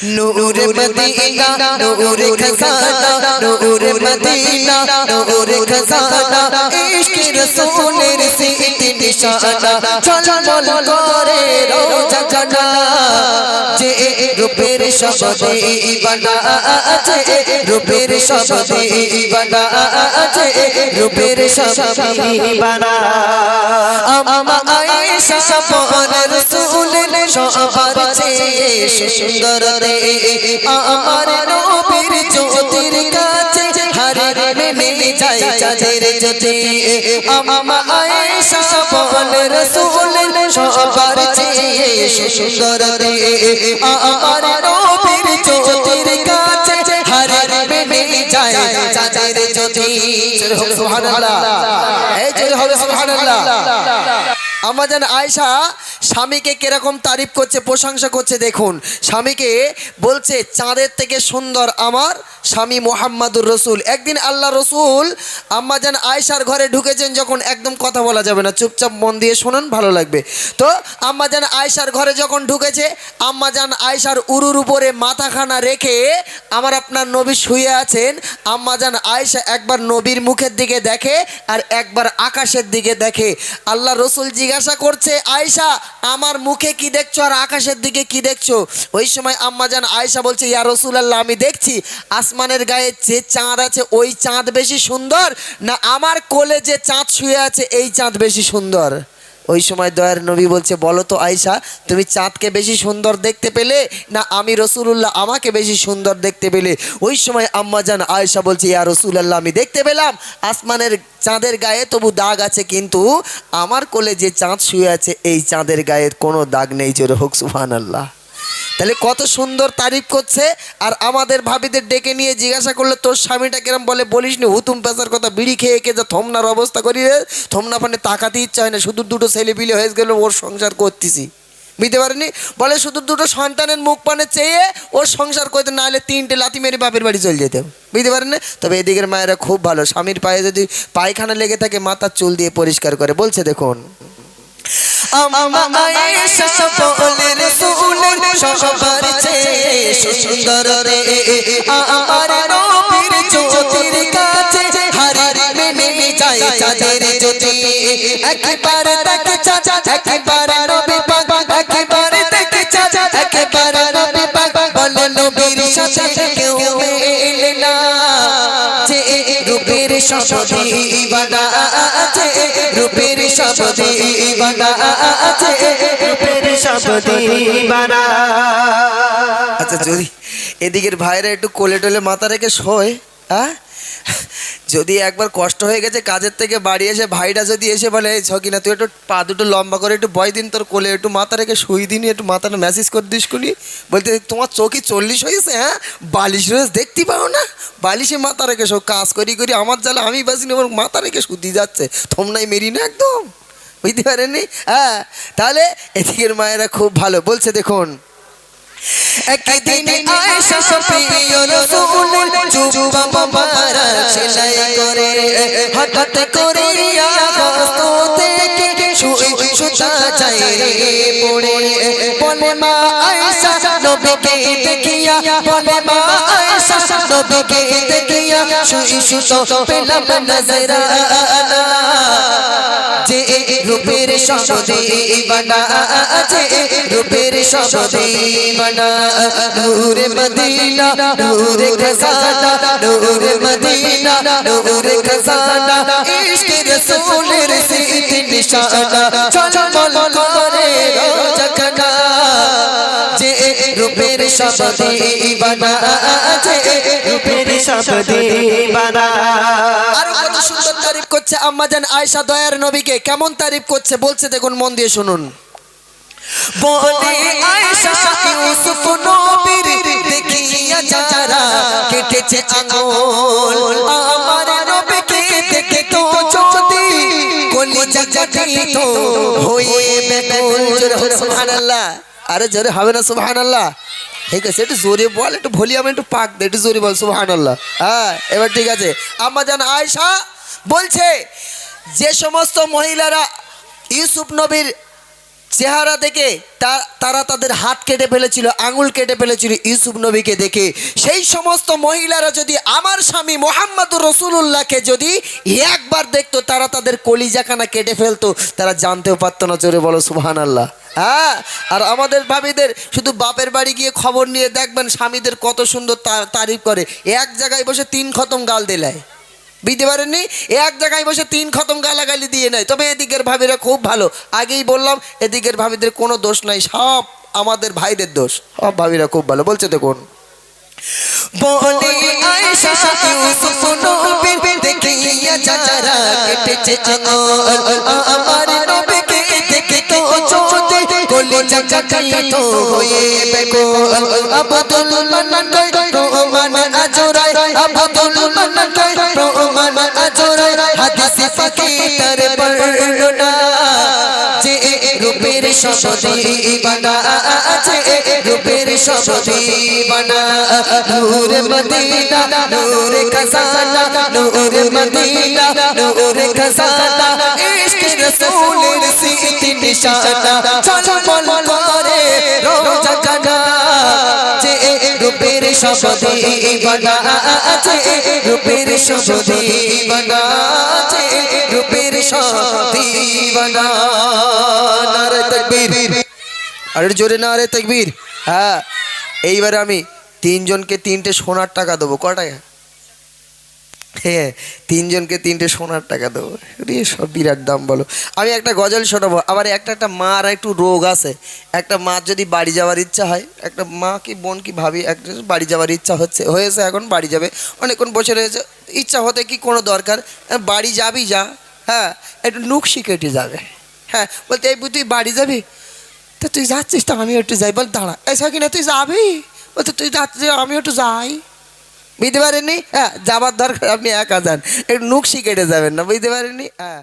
নূর Medina নূর খজানা নূর মদিনা নূর খজানা। ইশক রাসূলের সিটি নিশানা চল করে রোজা জানা যে রূপের শব্দে বানা আছে রূপের শব্দে বানা আছে রূপের শব্দে বানা আমা আয়েশা রসুলের সবার চেয়ে সুন্দর রে আমার নবীর জ্যোতির কাছে হারে নেমে যায় চাঁদের জ্যোতি। আমা আয়েশা সপন রসুলের সবার চেয়ে সুন্দর রে আমার নবীর জ্যোতির কাছে হারে নেমে যায় চাঁদের জ্যোতি। সুবহানাল্লাহ। এই জোরে হবে সুবহানাল্লাহ। আমাদের আয়সা স্বামীকে কীরকম তারিফ করছে, প্রশংসা করছে, দেখুন। স্বামীকে বলছে, চাঁদের থেকে সুন্দর আমার স্বামী মোহাম্মদুর রসুল। একদিন আল্লাহ রসুল আম্মা আম্মাজান আয়সার ঘরে ঢুকেছেন, যখন একদম কথা বলা যাবে না। চুপচাপ মন দিয়ে শুনুন, ভালো লাগবে। তো আম্মাজান আয়সার ঘরে যখন ঢুকেছে আম্মা আম্মাজান আয়সার উরুর উপরে মাথাখানা রেখে আমার আপনার নবী শুয়ে আছেন। আম্মা আম্মাজান আয়সা একবার নবীর মুখের দিকে দেখে আর একবার আকাশের দিকে দেখে। আল্লাহ রসুল জিজ্ঞাসা করছে আয়সা আমার মুখে কি দেখছ আর আকাশের দিকে কি দেখছ? ওই সময় আম্মা যান আয়সা বলছে, ইয়া রসুল আল্লাহ আমি দেখছি আসমানের গায়ে যে চাঁদ আছে, ওই চাঁদ বেশি সুন্দর না আমার কোলে যে চাঁদ শুয়ে আছে, এই চাঁদ বেশি সুন্দর? ওই সময় দয়ার নবী বলছে, বলো তো আয়সা তুমি চাঁদকে বেশি সুন্দর দেখতে পেলে না আমি রসুল্লাহ আমাকে বেশি সুন্দর দেখতে পেলে? ওই সময় আম্মা যান আয়সা বলছে, ইয়া রসুলাল্লাহ, আমি দেখতে পেলাম, আসমানের চাঁদের গায়ে তবু দাগ আছে, কিন্তু আমার কোলে যে চাঁদ শুয়ে আছে, এই চাঁদের গায়ের কোনো দাগ নেই, জোরে হোক সুহান আল্লাহ তাহলে কত সুন্দর তারিফ করছে আর আমাদের ভাবিদের ডেকে নিয়ে জিজ্ঞাসা করলে তোর স্বামীটা কিরম বলে বলিস নি হুতুম পেশার কথা বিড়ি খেয়ে খেয়ে যা থমনার অবস্থা করি রে থমনা পানে তাকাতে ইচ্ছা হয় না শুধু দুটো ছেলে পিলে হয়ে গেল ওর সংসার করতেছি বুঝতে পারেনি বলে শুধু দুটো সন্তানের মুখ পানে চেয়ে ওর সংসার করতে না হলে তিনটে লাতি মেরে বাপের বাড়ি চলে যেতে বুঝতে পারেন তবে এদিকের মায়েরা খুব ভালো স্বামীর পায়ে যদি পায়খানা লেগে থাকে মাথার চুল দিয়ে পরিষ্কার করে বলছে দেখুন সবার সুন্দর রে আমার নবীর জ্যোতির কাছে হারে নেমে যায় চাঁদের জ্যোতি। একবার দেখে চাচা একবার নবী পাক, একবার দেখে চাচা একবার নবী পাক বলে, নবীর সাথে কেউ মেলে না। যে রূপের শপথে বানা আছে, রূপের শপথে বানা আছে। রূপের শব্দে বানা। আচ্ছা যদি এদিকের ভাইরা একটু কোলে টোলে মাথা রেখে শোয় হ্যাঁ? যদি একবার কষ্ট হয়ে গেছে কাজের থেকে বাড়ি এসে ভাইটা যদি এসে বলে, এই ছকিনা তুই একটু পা দুটো লম্বা করে একটু বয় দিন তোর কোলে, একটু মাথা রেখে শুই দিনি একটু মাথাটা ম্যাসেজ করে দিস কুনি বলতে, তোমার চোখই চল্লিশ হয়েছে হ্যাঁ? বালিশ রোজ দেখতে পাও না? বালিশে মাথা রেখে সব কাজ করি করি, আমার জ্বালা আমি বাসিনি আমার মাথা রেখে শুধু যাচ্ছে। তোমরাই মেরি না একদম, বুঝতে পারেননি? হ্যাঁ তাহলে এদিকের মায়েরা খুব ভালো, বলছে দেখুন একদিন আয়েশা সফিয়া রাসূলের জুব্বা মোবারক সেলাই করে, হঠাৎ করে আকাশ থেকে সুই সুতা যায় পড়ে। বলে মা আয়েশা, নবীকে দেখিয়া বলে মা আয়েশা নবীকে দেখিয়া সুই সুতো পেলাম নজরানা যে রূপের শব্দে বানা আছে রূপের শব্দে বানা। নূরে মদিনা, নূরে খজানা, নূরে মদিনা, নূরে খজানা। ইশক রাসূলের সিটি নিশানা চল চল করে যে রূপের শব্দে বানা রূপের বানা। আরও সুন্দর তারিফ করছে দয়ার নবীকে। কেমন তারিফ করছে বলছে দেখুন, মন দিয়ে শুনুন। বলে আয়েশা ইউসুফ নবীর দেখিয়া যারা কেটেছে আমার নবীকে দেখে তো যদি কলিজা জাগিত হয়ে সুবহানাল্লাহ। আরে জোরে হবে না, সুবহানাল্লাহ। ঠিক আছে, একটু জোরে বল, একটু ভলিউম, একটু পাক দে, একটু জোরে বল, সুবহানাল্লাহ। হ্যাঁ এবার ঠিক আছে। আম্মা জান আয়সা বলছে, যে সমস্ত মহিলারা ইউসুফ নবীর চেহারা দেখে তারা তাদের হাত কেটে ফেলেছিল, আঙুল কেটে ফেলেছিল ইউসুফ নবীকে দেখে। সেই সমস্ত মহিলারা যদি আমার স্বামী মোহাম্মদ রসুল্লাহকে যদি একবার দেখতো, তারা তাদের কলিজাখানা কেটে ফেলতো, তারা জানতেও পারতো না, জোরে বলো সুহান আল্লাহ হ্যাঁ আর আমাদের ভাবিদের শুধু বাপের বাড়ি গিয়ে খবর নিয়ে দেখবেন, স্বামীদের কত সুন্দর তারিফ করে। এক জায়গায় বসে তিন খতম গাল দিলায়। বুঝতে পারেননি? এক জায়গায় বসে তিন খতম গালাগালি দিয়ে নেয়। তবে এদিকের ভাবিরা খুব ভালো। আগেই বললাম, এদিকের ভাবিদের কোনো দোষ নাই, সব আমাদের ভাইদের দোষ। সব ভাবিরা খুব ভালো। বলছে দেখুন। আমার শব্দে বানা আছে, রূপের শব্দে বানা। নূর মদিনা, নূর খজানা, নূর মদিনা, নূর খজানা। ইশক রাসূলের সিতি নিশানা চলমল করে রোজা জানা যে রূপের শব্দে বানা আছে, রূপের শব্দে বানা আছে, রূপের শব্দে বানা। আরে জোরে না রে তাকবীর। হ্যাঁ এইবারে আমি তিনজনকে তিনটে সোনার টাকা দেবো। ক টাকা? হ্যাঁ তিনজনকে তিনটে সোনার টাকা দেবো। রে সব বিরাট দাম বলো। আমি একটা গজল শোনাবো। আবার একটা একটা মার একটু রোগ আছে। একটা মার যদি বাড়ি যাওয়ার ইচ্ছা হয়, একটা মা কি, বোন কি ভাবি, একটা বাড়ি যাওয়ার ইচ্ছা হচ্ছে, হয়েছে এখন, বাড়ি যাবে, অনেকক্ষণ বসে রয়েছে। ইচ্ছা হতে কি কোনো দরকার? বাড়ি যাবি যা হ্যাঁ একটু নুকশি কেটে যাবে। হ্যাঁ বলতে, এই, তুই বাড়ি যাবি? তা তুই যাচ্ছিস তো আমি একটু যাই, বল দাঁড়া। এসা কিনা, তুই যাবি? বলতে তুই যাচ্ছিস আমি একটু যাই। বুঝতে পারেনি? হ্যাঁ যাবার দরকার, আপনি একা যান। একটু নুকশি কেটে যাবেন না, বুঝতে পারেনি? হ্যাঁ।